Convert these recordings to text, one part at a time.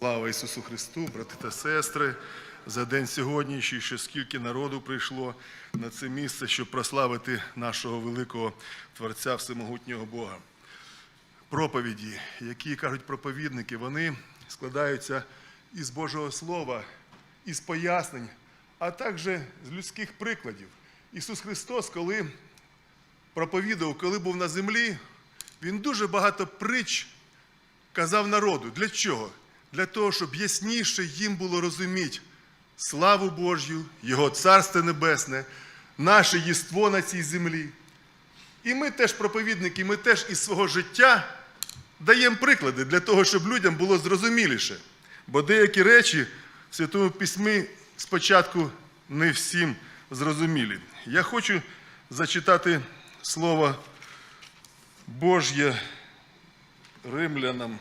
Слава Ісусу Христу, брати та сестри, за день сьогоднішній, що скільки народу прийшло на це місце, щоб прославити нашого великого Творця Всемогутнього Бога. Проповіді, які кажуть проповідники, вони складаються із Божого Слова, із пояснень, а також з людських прикладів. Ісус Христос, коли проповідував, коли був на землі, Він дуже багато притч казав народу. Для чого? Для того, щоб ясніше їм було розуміти славу Божю, Його Царство Небесне, наше єство на цій землі. І ми теж проповідники, ми теж із свого життя даємо приклади для того, щоб людям було зрозуміліше. Бо деякі речі в Святому Письмі спочатку не всім зрозумілі. Я хочу зачитати слово Божє римлянам.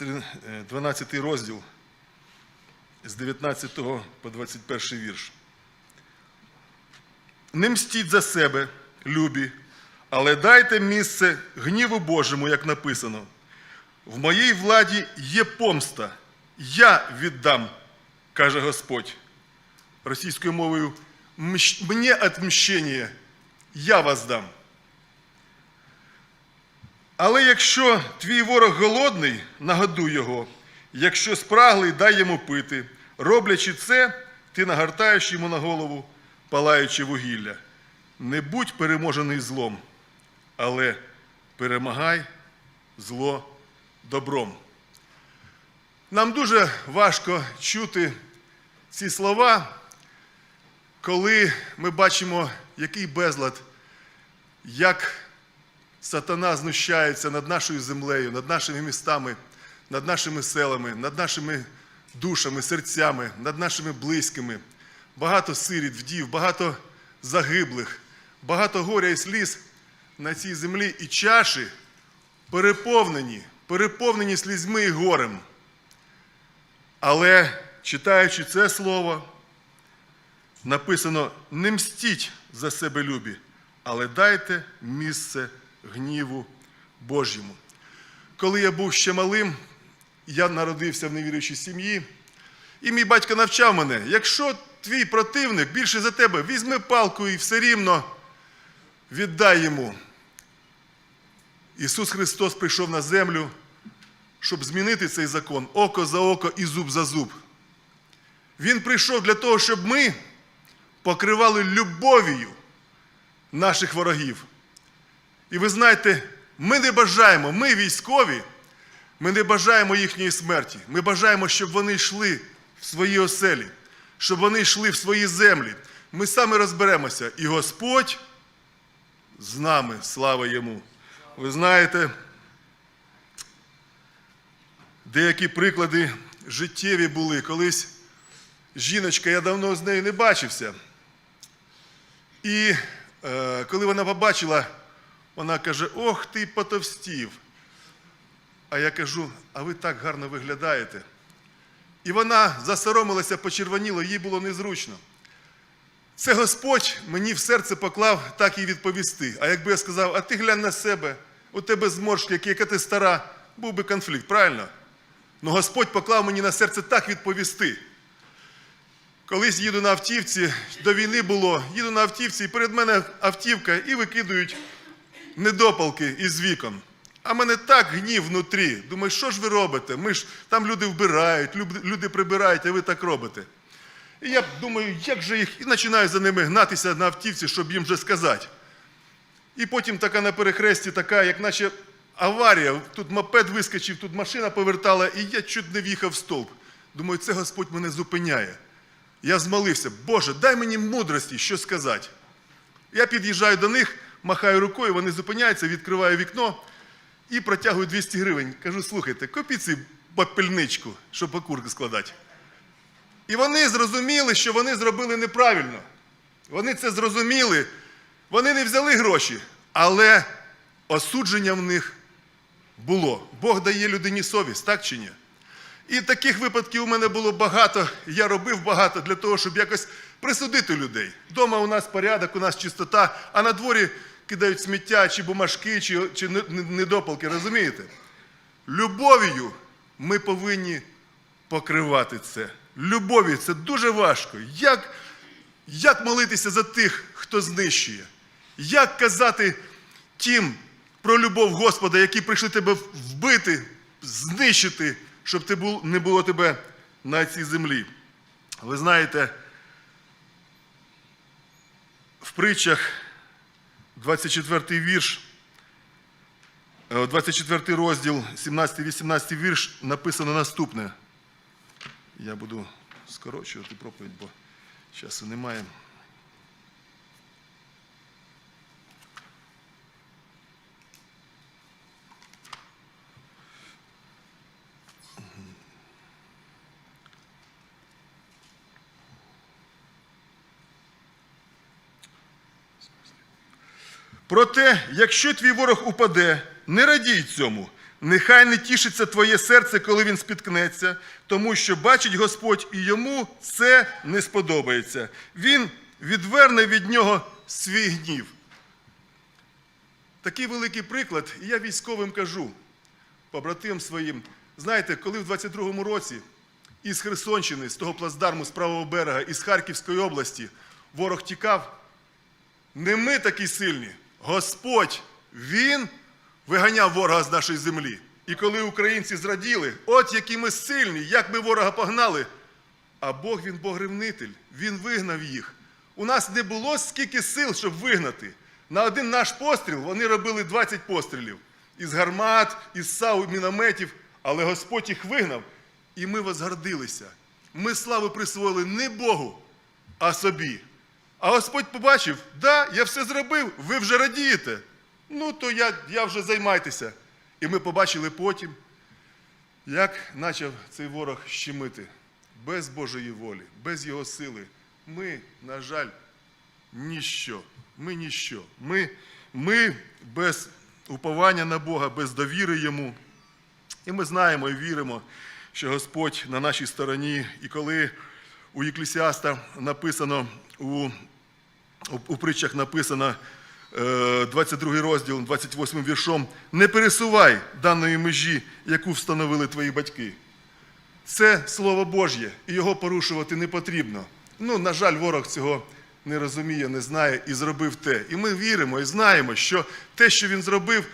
12 розділ з 19 по 21 вірш. Не мстіть за себе, любі, але дайте місце гніву Божому, як написано. В моїй владі є помста, я віддам, каже Господь. Російською мовою мені отмщення, я вас дам. Але якщо твій ворог голодний, нагодуй його, якщо спраглий, дай йому пити. Роблячи це, ти нагортаєш йому на голову, палаючи вугілля. Не будь переможений злом, але перемагай зло добром. Нам дуже важко чути ці слова, коли ми бачимо, який безлад, як сатана знущається над нашою землею, над нашими містами, над нашими селами, над нашими душами, серцями, над нашими близькими. Багато сиріт, вдів, багато загиблих, багато горя і сліз на цій землі і чаші переповнені, переповнені слізьми і горем. Але читаючи це слово, написано: не мстіть за себе любі, але дайте місце гніву Божому. Коли я був ще малим, я народився в невіруючій сім'ї, і мій батько навчав мене: якщо твій противник більше за тебе, візьми палку і все рівно віддай йому. Ісус Христос прийшов на землю, щоб змінити цей закон око за око і зуб за зуб. Він прийшов для того, щоб ми покривали любов'ю наших ворогів. І ви знаєте, ми не бажаємо, ми військові, ми не бажаємо їхньої смерті. Ми бажаємо, щоб вони йшли в свої оселі, щоб вони йшли в свої землі. Ми саме розберемося. І Господь з нами, слава йому. Ви знаєте, деякі приклади життєві були. Колись жіночка, я давно з нею не бачився. І е, коли вона побачила, вона каже: Ох, ти потовстів. А я кажу, а ви так гарно виглядаєте. І вона засоромилася, почервоніла, їй було незручно. Це Господь мені в серце поклав так і відповісти. А якби я сказав, а ти глянь на себе, у тебе зморшки, яка ти стара, був би конфлікт, правильно? Ну Господь поклав мені на серце так відповісти. Колись їду на автівці, до війни було, їду на автівці, і перед мене автівка, і викидують недопалки із вікон. А мене так гнів внутрі. Думаю, що ж ви робите? Ми ж там люди вбирають, люди прибирають, а ви так робите. І я думаю, як же їх, і починаю за ними гнатися на автівці, щоб їм вже сказати. І потім така на перехресті, така, як наче аварія. Тут мопед вискочив, тут машина повертала, і я чуть не в'їхав в стовп. Думаю, це Господь мене зупиняє. Я змолився, Боже, дай мені мудрості, що сказати. Я під'їжджаю до них, махаю рукою, вони зупиняються, відкриваю вікно і протягую 200 гривень. Кажу, слухайте, купіть цю попільничку, щоб окурки складати. І вони зрозуміли, що вони зробили неправильно. Вони це зрозуміли. Вони не взяли гроші, але осудження в них було. Бог дає людині совість, так чи ні? І таких випадків у мене було багато. Я робив багато для того, щоб якось присудити людей. Дома у нас порядок, у нас чистота, а на дворі кидають сміття, чи бумажки, чи, чи не- не- недопалки, розумієте? Любов'ю ми повинні покривати це. Любов'ю це дуже важко. Як, як молитися за тих, хто знищує? Як казати тим про любов Господа, які прийшли тебе вбити, знищити, щоб ти був, не було тебе на цій землі? Ви знаєте, в притчах 24 вірш, е, 24 розділ, 17-18 вірш написано наступне. Я буду скорочувати проповідь, бо часу немає. Проте, якщо твій ворог упаде, не радій цьому. Нехай не тішиться твоє серце, коли він спіткнеться, тому що бачить Господь, і йому це не сподобається. Він відверне від нього свій гнів. Такий великий приклад, і я військовим кажу, побратим своїм. Знаєте, коли в 22-му році із Херсонщини, з того плацдарму, з правого берега, із Харківської області ворог тікав, не ми такі сильні. Господь, Він виганяв ворога з нашої землі. І коли українці зраділи, от які ми сильні, як ми ворога погнали. А Бог він Бог-ревнитель, Він вигнав їх. У нас не було скільки сил, щоб вигнати. На один наш постріл вони робили 20 пострілів. Із гармат, із сау, мінометів. Але Господь їх вигнав, і ми возгордилися. Ми славу присвоїли не Богу, а собі. А Господь побачив, да, я все зробив, ви вже радієте. Ну, то я, я вже займайтеся. І ми побачили потім, як почав цей ворог щемити. Без Божої волі, без його сили. Ми, на жаль, ніщо. Ми ніщо. Ми, ми без уповання на Бога, без довіри Йому. І ми знаємо і віримо, що Господь на нашій стороні. І коли у Єклісіаста написано, у, у, притчах написано е, 22 розділ, 28 віршом, не пересувай даної межі, яку встановили твої батьки. Це Слово Божє, і його порушувати не потрібно. Ну, на жаль, ворог цього не розуміє, не знає і зробив те. І ми віримо і знаємо, що те, що він зробив,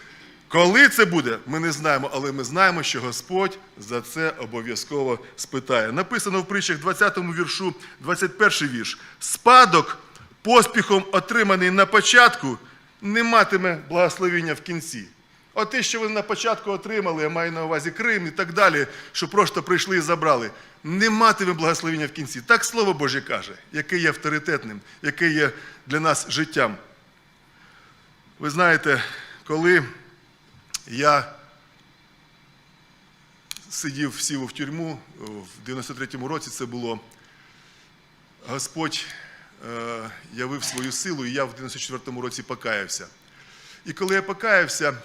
коли це буде, ми не знаємо, але ми знаємо, що Господь за це обов'язково спитає. Написано в притчах 20 віршу, 21 вірш. Спадок, поспіхом отриманий на початку, не матиме благословіння в кінці. От те, що ви на початку отримали, я маю на увазі Крим і так далі, що просто прийшли і забрали, не матиме благословіння в кінці. Так Слово Боже каже, яке є авторитетним, яке є для нас життям. Ви знаєте, коли я сидів, сів в тюрму, в 93-му році це було, Господь е, явив свою силу, і я в 94-му році покаявся. І коли я покаявся,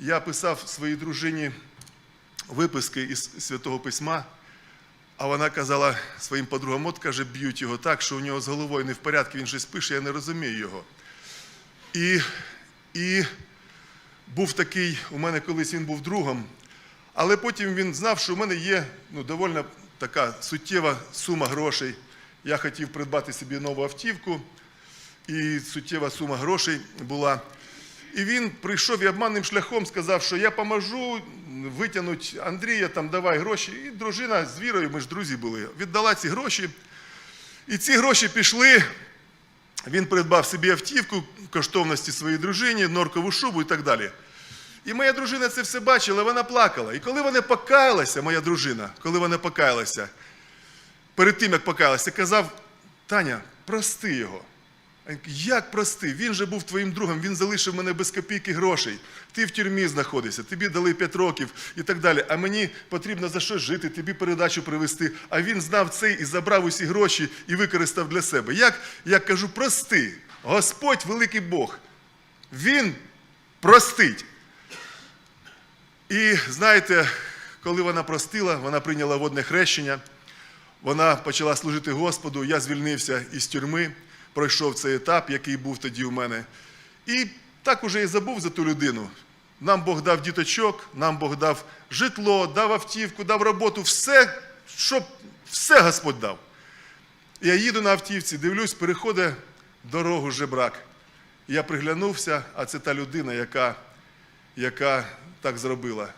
я писав своїй дружині виписки із Святого Письма, а вона казала своїм подругам, от каже, б'ють його так, що у нього з головою не в порядку, він щось пише, я не розумію його. І, і був такий, у мене колись він був другом, але потім він знав, що у мене є ну, доволі така суттєва сума грошей. Я хотів придбати собі нову автівку, і суттєва сума грошей була. І він прийшов і обманним шляхом сказав, що я поможу витягнути Андрія, там давай гроші. І дружина з вірою, ми ж друзі були, віддала ці гроші. І ці гроші пішли. Він придбав собі автівку, коштовності своїй дружині, норкову шубу і так далі. І моя дружина це все бачила, вона плакала. І коли вона покаялася, моя дружина, коли вона покаялася, перед тим, як покаялася, казав, Таня, прости його. Як прости? Він же був твоїм другом, він залишив мене без копійки грошей. Ти в тюрмі знаходишся, тобі дали 5 років і так далі. А мені потрібно за щось жити, тобі передачу привезти. А він знав це і забрав усі гроші і використав для себе. Як я кажу, прости, Господь великий Бог. Він простить. І знаєте, коли вона простила, вона прийняла водне хрещення. вона почала служити Господу, я звільнився із тюрми, пройшов цей етап, який був тоді у мене. І так уже і забув за ту людину. Нам Бог дав діточок, нам Бог дав житло, дав автівку, дав роботу, все, що, все Господь дав. Я їду на автівці, дивлюсь, переходить дорогу жебрак. Я приглянувся, а це та людина, яка, яка так зробила.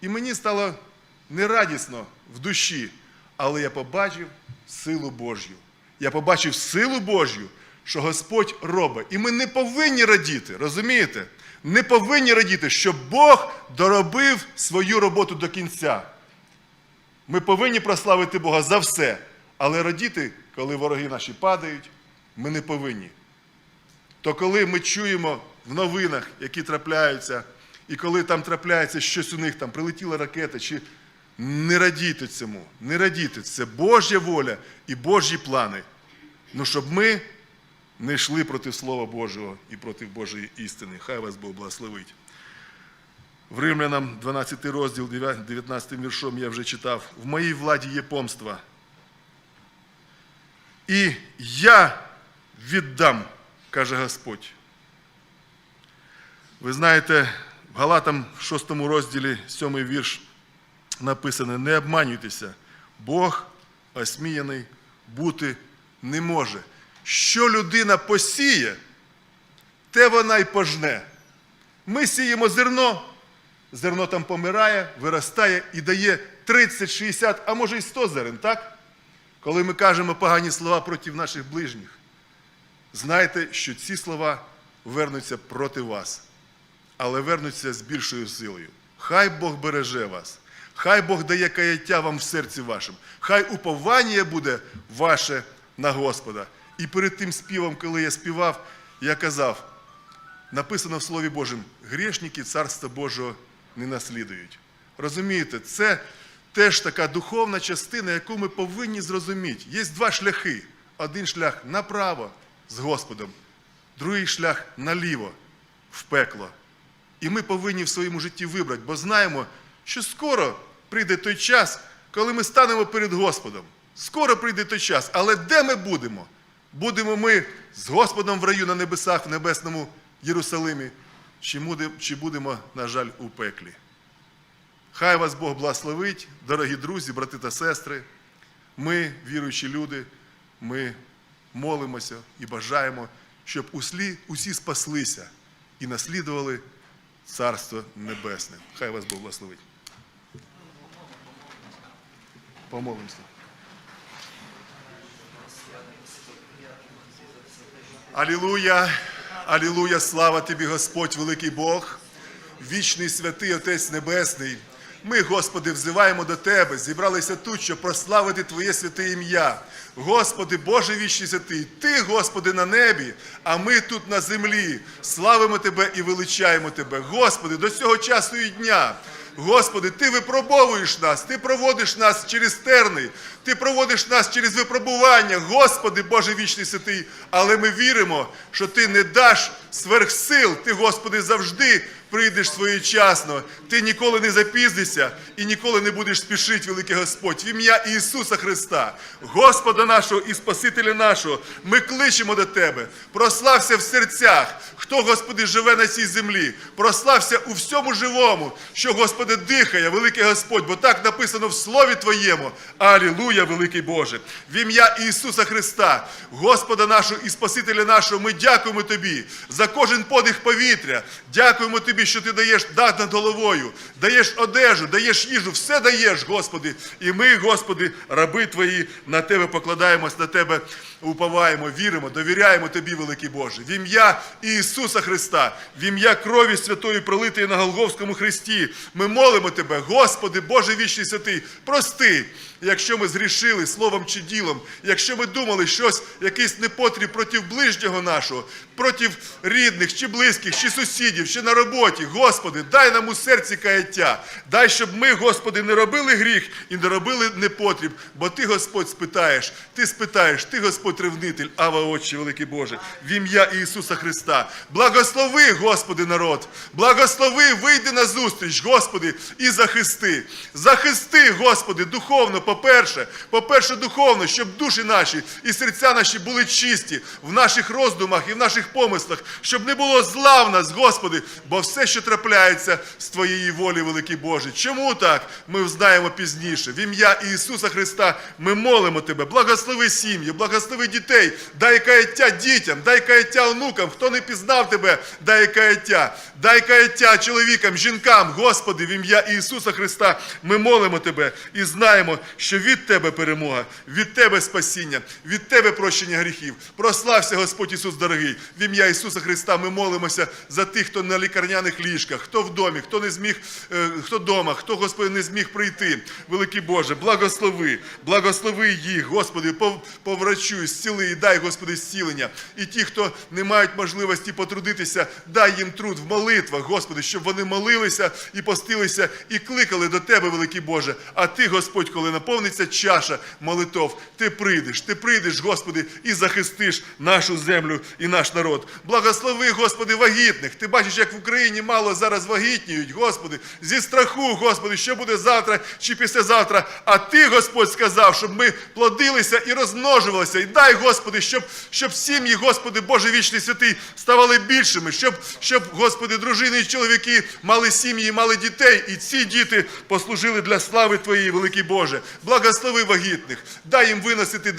І мені стало нерадісно в душі, але я побачив силу Божю. Я побачив силу Божю, що Господь робить. І ми не повинні радіти, розумієте? Не повинні радіти, що Бог доробив свою роботу до кінця. Ми повинні прославити Бога за все. Але радіти, коли вороги наші падають, ми не повинні. То коли ми чуємо в новинах, які трапляються, і коли там трапляється щось у них, там прилетіла ракета, чи не радійте цьому, не радійте. Це Божя воля і Божі плани. Ну, щоб ми не йшли проти Слова Божого і проти Божої істини. Хай вас Бог благословить. В Римлянам 12 розділ, 19 віршом я вже читав. В моїй владі є помства. І я віддам, каже Господь. Ви знаєте, в Галатам 6 розділі, 7 вірш написано: не обманюйтеся, Бог осміяний бути не може. Що людина посіє, те вона й пожне. Ми сіємо зерно, зерно там помирає, виростає і дає 30, 60, а може й 100 зерен, так? Коли ми кажемо погані слова проти наших ближніх, знайте, що ці слова вернуться проти вас, але вернуться з більшою силою. Хай Бог береже вас, хай Бог дає каяття вам в серці вашому, хай уповання буде ваше на Господа. І перед тим співом, коли я співав, я казав, написано в Слові Божому, грішники Царства Божого не наслідують. Розумієте, це теж така духовна частина, яку ми повинні зрозуміти. Є два шляхи. Один шлях направо з Господом, другий шлях наліво в пекло. І ми повинні в своєму житті вибрати, бо знаємо, що скоро прийде той час, коли ми станемо перед Господом. Скоро прийде той час. Але де ми будемо? Будемо ми з Господом в раю на небесах, в небесному Єрусалимі, чи будемо, на жаль, у пеклі. Хай вас Бог благословить, дорогі друзі, брати та сестри. Ми, віруючі люди, ми молимося і бажаємо, щоб услі, усі спаслися і наслідували Царство Небесне. Хай вас Бог благословить. Помолимося. Алілуя, алілуя, слава тобі, Господь, великий Бог, вічний святий Отець Небесний. Ми, Господи, взиваємо до Тебе, зібралися тут, щоб прославити Твоє святе ім'я. Господи, Боже вічний святий, Ти, Господи, на небі, а ми тут на землі. Славимо Тебе і величаємо Тебе. Господи, до цього часу і дня. Господи, Ти випробовуєш нас, Ти проводиш нас через терни, Ти проводиш нас через випробування, Господи, Боже вічний святий, але ми віримо, що Ти не даш сверхсил, Ти, Господи, завжди прийдеш своєчасно. Ти ніколи не запізнишся і ніколи не будеш спішити, великий Господь, в ім'я Ісуса Христа, Господа нашого і Спасителя нашого, ми кличемо до Тебе. Прослався в серцях, хто, Господи, живе на цій землі. Прослався у всьому живому, що, Господи, дихає, великий Господь, бо так написано в Слові Твоєму. Алілуя, великий Боже. В ім'я Ісуса Христа, Господа нашого і Спасителя нашого, ми дякуємо Тобі за кожен подих повітря. Дякуємо Тобі, що Ти даєш дах над головою, даєш одежу, даєш їжу, все даєш, Господи. І ми, Господи, раби Твої, на Тебе покладаємось, на Тебе уповаємо, віримо, довіряємо Тобі, великий Боже. В ім'я Ісуса Христа, в ім'я крові святої, пролитої на Голговському Христі, ми молимо Тебе, Господи, Боже вічний святий, прости, якщо ми згрішили словом чи ділом, якщо ми думали щось, якийсь непотріб проти ближнього нашого, проти рідних, чи близьких, чи сусідів, чи на роботі. Господи, дай нам у серці каяття. Дай, щоб ми, Господи, не робили гріх і не робили непотріб, бо Ти, Господь, спитаєш, Ти спитаєш, Ти, Господь, ревнитель, Ава, Отче, великий Боже, в ім'я Ісуса Христа. Благослови, Господи, народ, благослови, вийди на зустріч, Господи, і захисти. Захисти, Господи, духовно, По-перше, по-перше, духовно, щоб душі наші і серця наші були чисті в наших роздумах і в наших помислах, щоб не було зла в нас, Господи, бо все, що трапляється з Твоєї волі, великий Боже. Чому так? Ми знаємо пізніше. В ім'я Ісуса Христа ми молимо Тебе. Благослови сім'ї, благослови дітей, дай каяття дітям, дай каяття онукам. Хто не пізнав Тебе, дай каяття, дай каяття чоловікам, жінкам, Господи, в ім'я Ісуса Христа ми молимо Тебе і знаємо, що від Тебе перемога, від Тебе спасіння, від Тебе прощення гріхів. Прослався Господь Ісус дорогий. В ім'я Ісуса Христа ми молимося за тих, хто на лікарняних ліжках, хто в домі, хто не зміг, е, хто вдома, хто, Господи, не зміг прийти. Великий Боже, благослови, благослови їх, Господи, пов- поврачуй, зціли і дай, Господи, зцілення. І ті, хто не мають можливості потрудитися, дай їм труд в молитвах, Господи, щоб вони молилися і постилися і кликали до Тебе, великий Боже. А Ти, Господь, коли наповниться чаша молитов, Ти прийдеш, Ти прийдеш, Господи, і захистиш нашу землю і наш народ. Благослови, Господи, вагітних. Ти бачиш, як в Україні мало зараз вагітніють, Господи, зі страху, Господи, що буде завтра чи післязавтра. А Ти, Господь, сказав, щоб ми плодилися і розмножувалися. І дай, Господи, щоб, щоб сім'ї, Господи, Боже вічний святий, ставали більшими, щоб, щоб, Господи, дружини і чоловіки мали сім'ї, мали дітей, і ці діти послужили для слави Твоєї, великий Боже. Благослови вагітних, дай їм виносити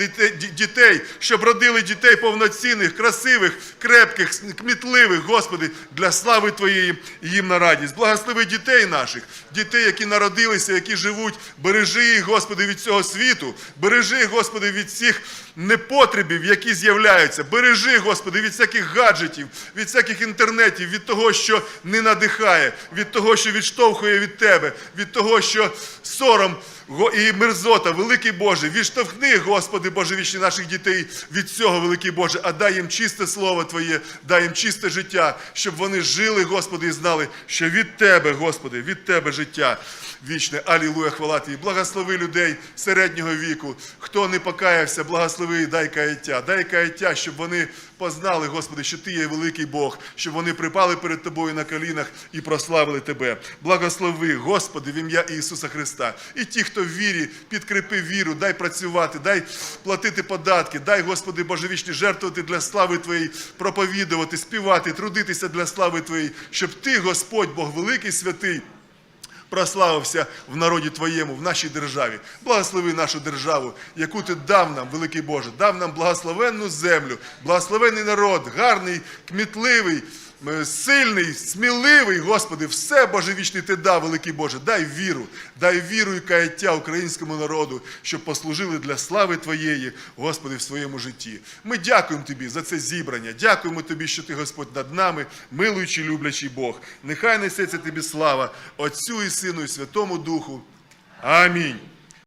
дітей, щоб родили дітей повноцінних, красивих, крепких, кмітливих, Господи, для слави Твоєї їм на радість. Благослови дітей наших, дітей, які народилися, які живуть. Бережи їх, Господи, від цього світу. Бережи, Господи, від всіх непотребів, які з'являються. Бережи, Господи, від всяких гаджетів, від всяких інтернетів, від того, що не надихає, від того, що відштовхує від Тебе, від того, що сором і мерзота, великий Боже, відштовхни, Господи, Боже вічні наших дітей від цього, великий Боже, а дай їм чисте слово Твоє, дай їм чисте життя, щоб вони жили, Господи, і знали, що від Тебе, Господи, від Тебе життя вічне. Алілуя, хвала Тобі. Благослови людей середнього віку. Хто не покаявся, благослови дай каяття. Дай каяття, щоб вони познали, Господи, що Ти є великий Бог, щоб вони припали перед Тобою на колінах і прославили Тебе. Благослови, Господи, в ім'я Ісуса Христа. І ті, хто в вірі, підкріпи віру, дай працювати, дай платити податки, дай, Господи, Боже вічні, жертвувати для слави Твоєї, проповідувати, співати, трудитися для слави Твоєї, щоб Ти, Господь, Бог великий святий, прославився в народі Твоєму, в нашій державі. Благослови нашу державу, яку Ти дав нам, великий Боже, дав нам благословенну землю, благословенний народ, гарний, кмітливий, сильний, сміливий, Господи, все Боже вічний Ти дав, великий Боже. Дай віру, дай віру і каяття українському народу, щоб послужили для слави Твоєї, Господи, в своєму житті. Ми дякуємо Тобі за це зібрання. Дякуємо Тобі, що Ти, Господь, над нами, милуючий, люблячий Бог. Нехай несеться Тобі слава Отцю і Сину і Святому Духу. Амінь.